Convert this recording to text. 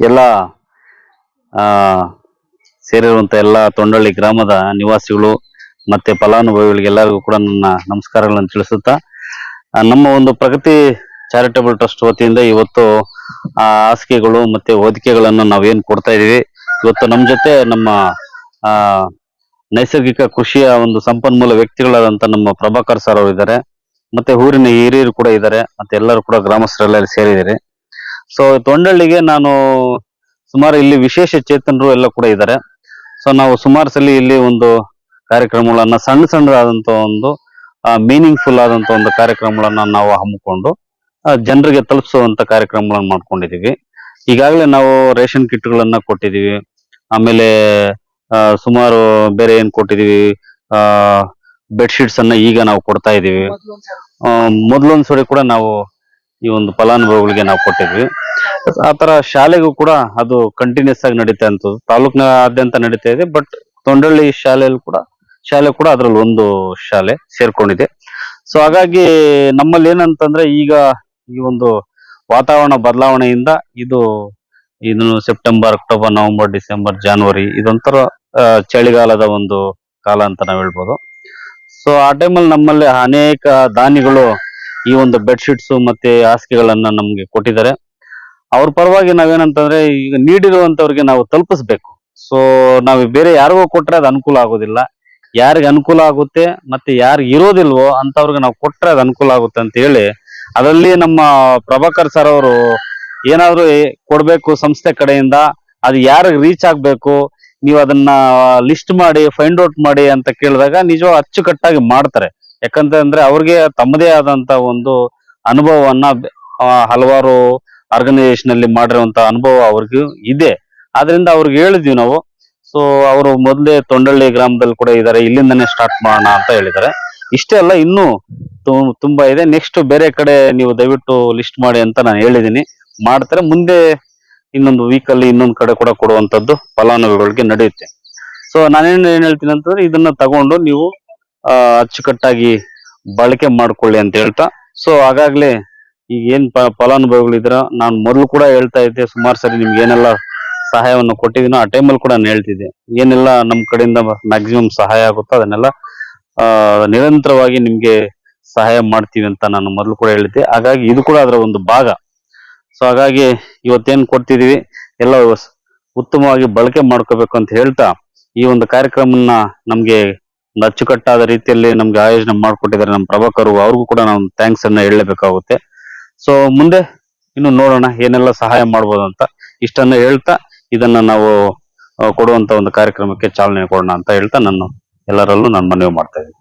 ಎಲ್ಲ, ಆ, ಸೇರಿರುವಂತ ಎಲ್ಲ ತೊಂಡಳ್ಳಿ ಗ್ರಾಮದ ನಿವಾಸಿಗಳು ಮತ್ತೆ ಫಲಾನುಭವಿಗಳಿಗೆ ಎಲ್ಲರಿಗೂ ಕೂಡ ನನ್ನ ನಮಸ್ಕಾರಗಳನ್ನು ತಿಳಿಸುತ್ತಾ ನಮ್ಮ ಒಂದು ಪ್ರಗತಿ ಚಾರಿಟಬಲ್ ಟ್ರಸ್ಟ್ ವತಿಯಿಂದ ಇವತ್ತು, ಆ, ಹಾಸಿಗೆಗಳು ಮತ್ತೆ ಹೊದಿಕೆಗಳನ್ನು ನಾವೇನು ಕೊಡ್ತಾ ಇದೀವಿ ಇವತ್ತು ನಮ್ಮ ಜೊತೆ ನಮ್ಮ, ಆ, ನೈಸರ್ಗಿಕ ಕೃಷಿಯ ಒಂದು ಸಂಪನ್ಮೂಲ ವ್ಯಕ್ತಿಗಳಾದಂತ ನಮ್ಮ ಪ್ರಭಾಕರ್ ಸರ್ ಅವರು ಇದ್ದಾರೆ ಮತ್ತೆ ಊರಿನ ಹಿರಿಯರು ಕೂಡ ಇದ್ದಾರೆ. ಮತ್ತೆ ಎಲ್ಲರೂ ಕೂಡ ಗ್ರಾಮಸ್ಥರೆಲ್ಲ ಸೇರಿದ್ದಾರೆ. ಸೊ ತೊಂಡಳ್ಳಿಗೆ ನಾನು ಸುಮಾರು ಇಲ್ಲಿ ವಿಶೇಷ ಚೇತನರು ಎಲ್ಲ ಕೂಡ ಇದ್ದಾರೆ ಸೊ ನಾವು ಸುಮಾರು ಸಲ ಇಲ್ಲಿ ಒಂದು ಕಾರ್ಯಕ್ರಮಗಳನ್ನ ಸಣ್ಣ ಸಣ್ಣದಾದಂತ ಒಂದು ಮೀನಿಂಗ್ಫುಲ್ ಆದಂತ ಒಂದು ಕಾರ್ಯಕ್ರಮಗಳನ್ನ ನಾವು ಹಮ್ಮಿಕೊಂಡು ಜನರಿಗೆ ತಲುಪಿಸುವಂತ ಕಾರ್ಯಕ್ರಮಗಳನ್ನ ಮಾಡ್ಕೊಂಡಿದೀವಿ. ಈಗಾಗಲೇ ನಾವು ರೇಷನ್ ಕಿಟ್ಗಳನ್ನ ಕೊಟ್ಟಿದೀವಿ. ಆಮೇಲೆ ಸುಮಾರು ಬೇರೆ ಏನ್ ಕೊಟ್ಟಿದೀವಿ ಆ ಬೆಡ್ಶೀಟ್ಸ್ ಅನ್ನ ಈಗ ನಾವು ಕೊಡ್ತಾ ಇದೀವಿ. ಆ, ಮೊದ್ಲೊಂದ್ ಸರಿ ಕೂಡ ನಾವು ಈ ಒಂದು ಫಲಾನುಭವಿಗಳಿಗೆ ನಾವು ಕೊಟ್ಟಿದ್ವಿ. ಆ ತರ ಶಾಲೆಗೂ ಕೂಡ ಅದು ಕಂಟಿನ್ಯೂಸ್ ಆಗಿ ನಡೀತಾ ಇತ್ತು. ತಾಲೂಕಿನಾದ್ಯಂತ ನಡೀತಾ ಇದೆ ಬಟ್ ತೊಂಡಳ್ಳಿ ಶಾಲೆಯಲ್ಲಿ ಕೂಡ, ಶಾಲೆ ಕೂಡ ಅದ್ರಲ್ಲಿ ಒಂದು ಶಾಲೆ ಸೇರ್ಕೊಂಡಿದೆ. ಸೊ ಹಾಗಾಗಿ ನಮ್ಮಲ್ಲಿ ಏನಂತಂದ್ರೆ ಈಗ ಈ ಒಂದು ವಾತಾವರಣ ಬದಲಾವಣೆಯಿಂದ ಇದು ಇದನ್ನು September October November December January ಇದೊಂಥರ ಚಳಿಗಾಲದ ಒಂದು ಕಾಲ ಅಂತ ನಾವು ಹೇಳ್ಬೋದು. ಸೊ ಆ ಟೈಮಲ್ಲಿ ನಮ್ಮಲ್ಲಿ ಅನೇಕ ದಾನಿಗಳು ಈ ಒಂದು ಬೆಡ್ ಶೀಟ್ಸ್ ಮತ್ತೆ ಹಾಸಿಗೆಗಳನ್ನ ನಮ್ಗೆ ಕೊಟ್ಟಿದ್ದಾರೆ. ಅವ್ರ ಪರವಾಗಿ ನಾವೇನಂತಂದ್ರೆ ಈಗ ನೀಡಿರುವಂತವ್ರಿಗೆ ನಾವು ತಲುಪಿಸ್ಬೇಕು. ಸೊ ನಾವು ಬೇರೆ ಯಾರಿಗೋ ಕೊಟ್ರೆ ಅದು ಅನುಕೂಲ ಆಗೋದಿಲ್ಲ. ಯಾರಿಗೆ ಅನುಕೂಲ ಆಗುತ್ತೆ ಮತ್ತೆ ಯಾರಿಗೆ ಇರೋದಿಲ್ವೋ ಅಂತವ್ರಿಗೆ ನಾವು ಕೊಟ್ರೆ ಅದು ಅನುಕೂಲ ಆಗುತ್ತೆ ಅಂತ ಹೇಳಿ ಅದರಲ್ಲಿ ನಮ್ಮ ಪ್ರಭಾಕರ್ ಸರ್ ಅವರು ಏನಾದ್ರು ಕೊಡ್ಬೇಕು ಸಂಸ್ಥೆ ಕಡೆಯಿಂದ, ಅದು ಯಾರಿಗೆ ರೀಚ್ ಆಗ್ಬೇಕು, ನೀವು ಅದನ್ನ ಲಿಸ್ಟ್ ಮಾಡಿ ಫೈಂಡ್ ಔಟ್ ಮಾಡಿ ಅಂತ ಕೇಳಿದಾಗ ನಿಜವಾಗ ಅಚ್ಚುಕಟ್ಟಾಗಿ ಮಾಡ್ತಾರೆ. ಯಾಕಂತಂದ್ರೆ ಅವ್ರಿಗೆ ತಮ್ಮದೇ ಆದಂತ ಒಂದು ಅನುಭವವನ್ನ ಹಲವಾರು ಆರ್ಗನೈಸೇಷನ್ ಅಲ್ಲಿ ಮಾಡಿರುವಂತ ಅನುಭವ ಅವ್ರಿಗೂ ಇದೆ. ಆದ್ರಿಂದ ಅವ್ರಿಗೆ ಹೇಳಿದ್ವಿ ನಾವು. ಸೊ ಅವರು ಮೊದಲೇ ತೊಂಡಳ್ಳಿ ಗ್ರಾಮದಲ್ಲಿ ಕೂಡ ಇದ್ದಾರೆ ಇಲ್ಲಿಂದನೇ ಸ್ಟಾರ್ಟ್ ಮಾಡೋಣ ಅಂತ ಹೇಳಿದ್ದಾರೆ. ಇಷ್ಟೇ ಅಲ್ಲ, ಇನ್ನೂ ತುಂಬಾ ಇದೆ. ನೆಕ್ಸ್ಟ್ ಬೇರೆ ಕಡೆ ನೀವು ದಯವಿಟ್ಟು ಲಿಸ್ಟ್ ಮಾಡಿ ಅಂತ ನಾನು ಹೇಳಿದ್ದೀನಿ. ಮಾಡ್ತಾರೆ. ಮುಂದೆ ಇನ್ನೊಂದು ವೀಕ್ ಅಲ್ಲಿ ಇನ್ನೊಂದು ಕಡೆ ಕೂಡ ಕೊಡುವಂತದ್ದು ಫಲಾನುಭವಿಗಳಿಗೆ ನಡೆಯುತ್ತೆ. ಸೊ ನಾನೇನು ಏನ್ ಹೇಳ್ತೀನಿ ಅಂತಂದ್ರೆ, ಇದನ್ನ ತಗೊಂಡು ನೀವು ಅಚ್ಚುಕಟ್ಟಾಗಿ ಬಳಕೆ ಮಾಡ್ಕೊಳ್ಳಿ ಅಂತ ಹೇಳ್ತಾ. ಸೊ ಹಾಗಾಗ್ಲೇ ಈಗ ಏನ್ ಫಲಾನುಭವಿಗಳಿದ್ರ ನಾನು ಮೊದಲು ಕೂಡ ಹೇಳ್ತಾ ಇದ್ದೆ, ಸುಮಾರು ಸರಿ ನಿಮ್ಗೆ ಏನೆಲ್ಲ ಸಹಾಯವನ್ನು ಕೊಟ್ಟಿದ್ದೀನೋ ಆ ಟೈಮಲ್ಲಿ ಕೂಡ ನಾನು ಹೇಳ್ತಿದ್ದೆ. ಏನೆಲ್ಲ ನಮ್ಮ ಕಡೆಯಿಂದ ಮ್ಯಾಕ್ಸಿಮಮ್ ಸಹಾಯ ಆಗುತ್ತೋ ಅದನ್ನೆಲ್ಲ ನಿರಂತರವಾಗಿ ನಿಮ್ಗೆ ಸಹಾಯ ಮಾಡ್ತೀವಿ ಅಂತ ನಾನು ಮೊದಲು ಕೂಡ ಹೇಳಿದ್ದೆ. ಹಾಗಾಗಿ ಇದು ಕೂಡ ಅದರ ಒಂದು ಭಾಗ. ಸೊ ಹಾಗಾಗಿ ಇವತ್ತೇನು ಕೊಡ್ತಿದೀವಿ ಎಲ್ಲ ಉತ್ತಮವಾಗಿ ಬಳಕೆ ಮಾಡ್ಕೋಬೇಕು ಅಂತ ಹೇಳ್ತಾ ಈ ಒಂದು ಕಾರ್ಯಕ್ರಮನ ನಮ್ಗೆ ಒಂದು ಅಚ್ಚುಕಟ್ಟಾದ ರೀತಿಯಲ್ಲಿ ನಮ್ಗೆ ಆಯೋಜನೆ ಮಾಡಿಕೊಟ್ಟಿದ್ದಾರೆ ನಮ್ಮ ಪ್ರಭಾಕರು, ಅವ್ರಿಗೂ ಕೂಡ ನಾವು ಥ್ಯಾಂಕ್ಸ್ ಅನ್ನ ಹೇಳಬೇಕಾಗುತ್ತೆ. ಸೊ ಮುಂದೆ ಇನ್ನು ನೋಡೋಣ ಏನೆಲ್ಲ ಸಹಾಯ ಮಾಡ್ಬೋದು ಅಂತ. ಇಷ್ಟನ್ನ ಹೇಳ್ತಾ ಇದನ್ನ ನಾವು ಕೊಡುವಂತ ಒಂದು ಕಾರ್ಯಕ್ರಮಕ್ಕೆ ಚಾಲನೆ ಕೊಡೋಣ ಅಂತ ಹೇಳ್ತಾ ನಾನು ಎಲ್ಲರಲ್ಲೂ ನಾನು ಮನವಿ ಮಾಡ್ತಾ ಇದ್ದೀನಿ.